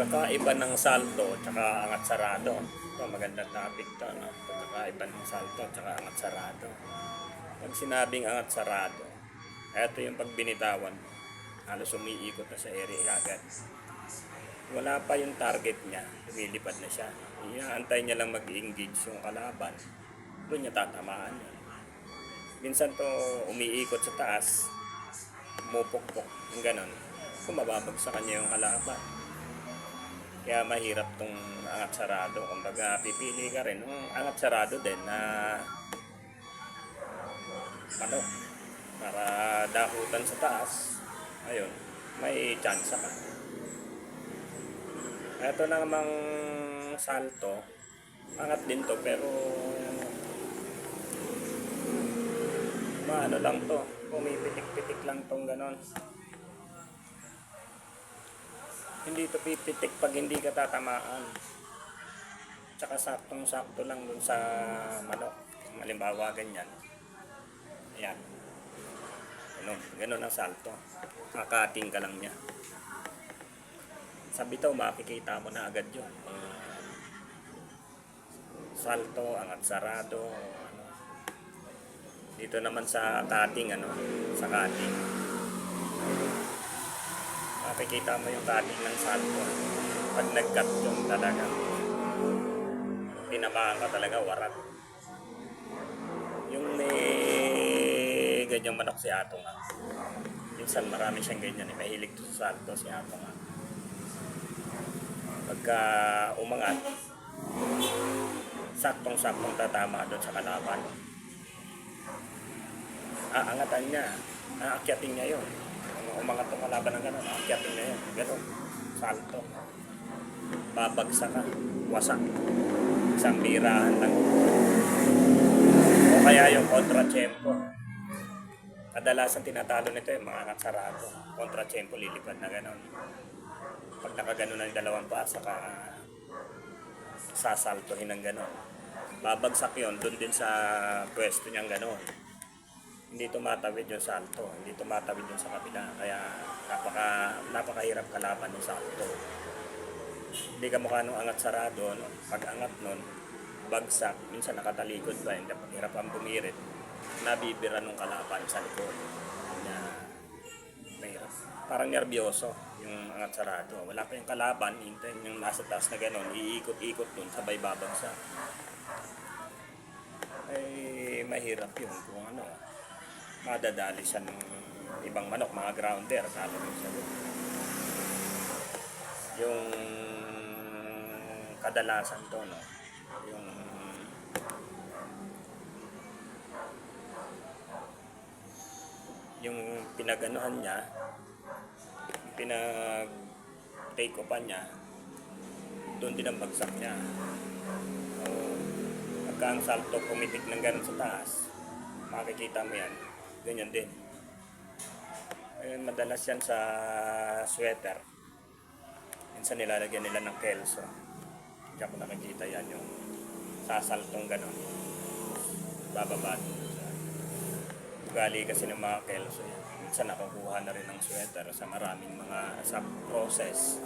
Pagkakaiba ng salto tsaka angat sarado. Ito magandang topic to, no? Pagkakaiba ng salto tsaka angat sarado. Pag sinabing angat sarado, eto yung pag binitawan, halos umiikot na sa area agad. Wala pa yung target niya, lumilipad na siya. Iaantay niya lang mag-engage yung kalaban. Doon niya tatamaan. Minsan to umiikot sa taas, pumupukpok, yung ganon. Kung mababagsak kanya yung kalaban. Kaya mahirap tong angat sarado. Kumbaga, pipili ka rin ng angat sarado din na manok para dahutan sa taas. Ayun, may chance ka. Ito namang salto. Angat din to pero maano lang to. Pumipitik-pitik lang tong ganon. Hindi to pipitik pag hindi ka tatamaan. Tsaka saktong-sakto lang dun sa manok. Malimbawa ganyan. Ayan. Ganun, ganun ang salto. Kakating ka lang niya. Sa bitaw, makikita mo na agad yun. Salto, angat sarado. Dito naman sa cutting, ano, sa cutting. Makikita mo yung cutting ng salto. Pag nag-cut yung talaga, tinamaan ka talaga, warat. Yung may ganyang manok si Ato nga. Minsan marami siyang ganyan, eh. mahilig to sa salto si Ato nga. Pagka umangat, saktong-saktong tatama doon sa kalaban. Aangatan niya, aakyatin niya yun. Kung umangat ang kalaban ng gano'n, aakyatin niya yun. Gano'n, salto. Babagsak ka, wasak. Isang birahan lang. O kaya yung kontra-tempo. Kadalasan tinatalo nito yung mga sarado. Kontra-tempo lilipad na gano'n. Pag nakagano na yung dalawang paa, saka sasaltuhin ng gano'n. Babagsak yon doon din sa pwesto niyang gano'n. Hindi tumatawid yung salto, hindi tumatawid yung sa kabila. Kaya napaka, napakahirap kalaban ng salto. Hindi ka mukha nung angat sarado, no? pag angat nun, bagsak, minsan nakatalikod pa, hindi hirap ang bumirit, nabibira nung kalaban sa likod. Kanya, mahirap. Parang nervyoso yung angat sarado. Wala pa yung kalaban, yung nasa taas na gano'n, iikot-ikot dun, sabay babagsak. Ay, mahirap yun kung ano, madadali siya ng ibang manok, mga grounder, talo mo siya dun. Yung kadalasan to, no? Yung yung pinaganuhan niya, pinag take pa niya, doon din ang bagsak niya. So, pagka ang salto pumitik ng ganun sa taas, makikita mo yan, ganyan din. Ayun, madalas yan sa sweater. Minsan nilalagyan nila ng kelso. Diyan ko nakikita yan yung sasaltong gano'n. Bababa ugali kasi ng mga kelso yan. Minsan nakukuha na rin ng sweater sa maraming mga sa process.